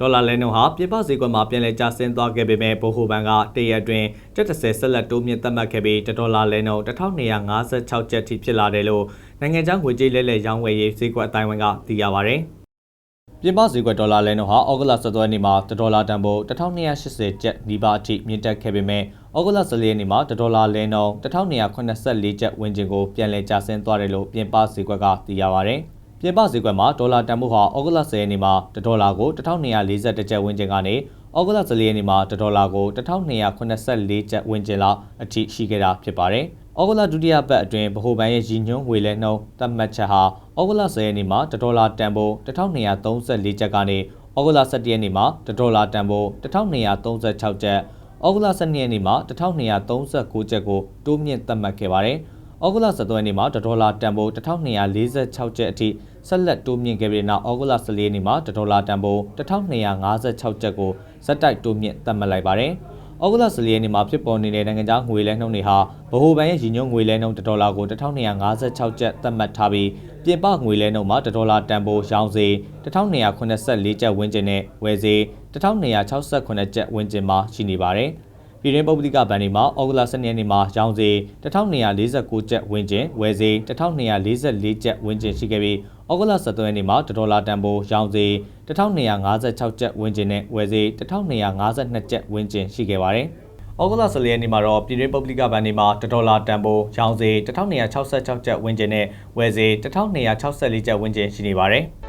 ဒေါ်လာလဲနှုန်းဟာပြင်ပဈေးကွက်မှာပြန်လည်ကျဆင်းသွားခဲ့ပေမဲ့ဗဟိုဘဏ်ကတရက်အတွင်းတက်30ဆက်လက်တိုးမြင့်သတ်မှတ်ခဲ့ပြီးတစ်ဒေါ်လာလဲနှုန်း1256ကျပ်ထိဖြစ်လာတယ်လို့နိုင်ငံခြားငွေကြေးလဲလှယ်ရောင်းဝယ်ရေးဈေးကွက်အတိုင်းအဝန်ကသိရပါဗျ။ပြင်ပဈေးကွက်ဒေါ်လာလဲနှုန်းဟာဩဂုတ်လ17ရက်နေ့မှာ1ဒေါ်လာတန်ဖိုး1280ကျပ်နီးပါးအထိမြင့်တက်ခဲ့ပေမဲ့ဩဂုတ်လ14ရက်နေ့မှာ1ဒေါ်လာလဲနှုန်း1284ကျပ်ဝန်းကျင်ကိုပြန်လည်ကျဆင်းသွားတယ်လို့ပြင်ပဈေးကွက်ကသိရပါဗျ။ ပြင်ပဈေးကွက်မှာဒေါ်လာတန်ဖိုးဟာဩဂုတ်လ10ရက်နေ့မှာ1ဒေါ်လာကို1240ကျပ်ဝန်းကျင်ကနေဩဂုတ်လ14ရက်နေ့မှာ1ဒေါ်လာကို1284ကျပ်ဝန်းကျင်လောက်အထိရှိခဲ့တာဖြစ်ပါတယ်။ဩဂုတ်လဒုတိယပတ်အတွင်းဗဟိုဘဏ်ရဲ့ရည်ညွှန်းငွေလဲနှုန်းသတ်မှတ်ချက်ဟာဩဂုတ်လ10ရက်နေ့မှာ1ဒေါ်လာတန်ဖိုး1234ကျပ်ကနေဩဂုတ်လ17ရက်နေ့မှာ1ဒေါ်လာတန်ဖိုး1236ကျပ်ဩဂုတ်လ12ရက်နေ့မှာ1239ကျပ်ကိုတိုးမြင့်သတ်မှတ်ခဲ့ပါတယ်။ ဩဂုတ်လ17ရက်နေ့မှာ1ဒေါ်လာတန်ဖိုး1246ကျပ်အထိဆက်လက်တိုးမြင့်ခဲ့ပြီးနောက်ဩဂုတ်လ14ရက်နေ့မှာ1ဒေါ်လာတန်ဖိုး1256ကျပ်ကိုဇက်တိုက်တိုးမြင့်သတ်မှတ်လိုက်ပါတယ်။ဩဂုတ်လ14ရက်နေ့မှာဖြစ်ပေါ်နေတဲ့နိုင်ငံခြားငွေလဲနှုန်းတွေဟာဗဟိုဘဏ်ရဲ့ရည်ညွှန်းငွေလဲနှုန်း1ဒေါ်လာကို1256ကျပ်သတ်မှတ်ထားပြီးပြင်ပငွေလဲနှုန်းမှာ1ဒေါ်လာတန်ဖိုးရောင်းစေ1284ကျပ်ဝန်းကျင်နဲ့ဝယ်စေ1268ကျပ်ဝန်းကျင်မှာရှိနေပါတယ်။ ပြည်တွင်းပုဂ္ဂလိကဘဏ်တွေမှာဩဂုတ်လ12ရက်နေ့မှာရောင်းစေ1249ကျပ်ဝန်းကျင်ဝယ်စေ1244ကျပ်ဝန်းကျင်ရှိခဲ့ပြီးဩဂုတ်လ17ရက်နေ့မှာ1ဒေါ်လာတန်ဖိုးရောင်းစေ1256ကျပ်ဝန်းကျင်နဲ့ဝယ်စေ1252ကျပ်ဝန်းကျင်ရှိခဲ့ပါတယ်။ဩဂုတ်လ14ရက်နေ့မှာတော့ပြည်တွင်းပုဂ္ဂလိကဘဏ်တွေမှာ1ဒေါ်လာတန်ဖိုးရောင်းစေ1266ကျပ်ဝန်းကျင်နဲ့ဝယ်စေ1264ကျပ်ဝန်းကျင်ရှိနေပါတယ်။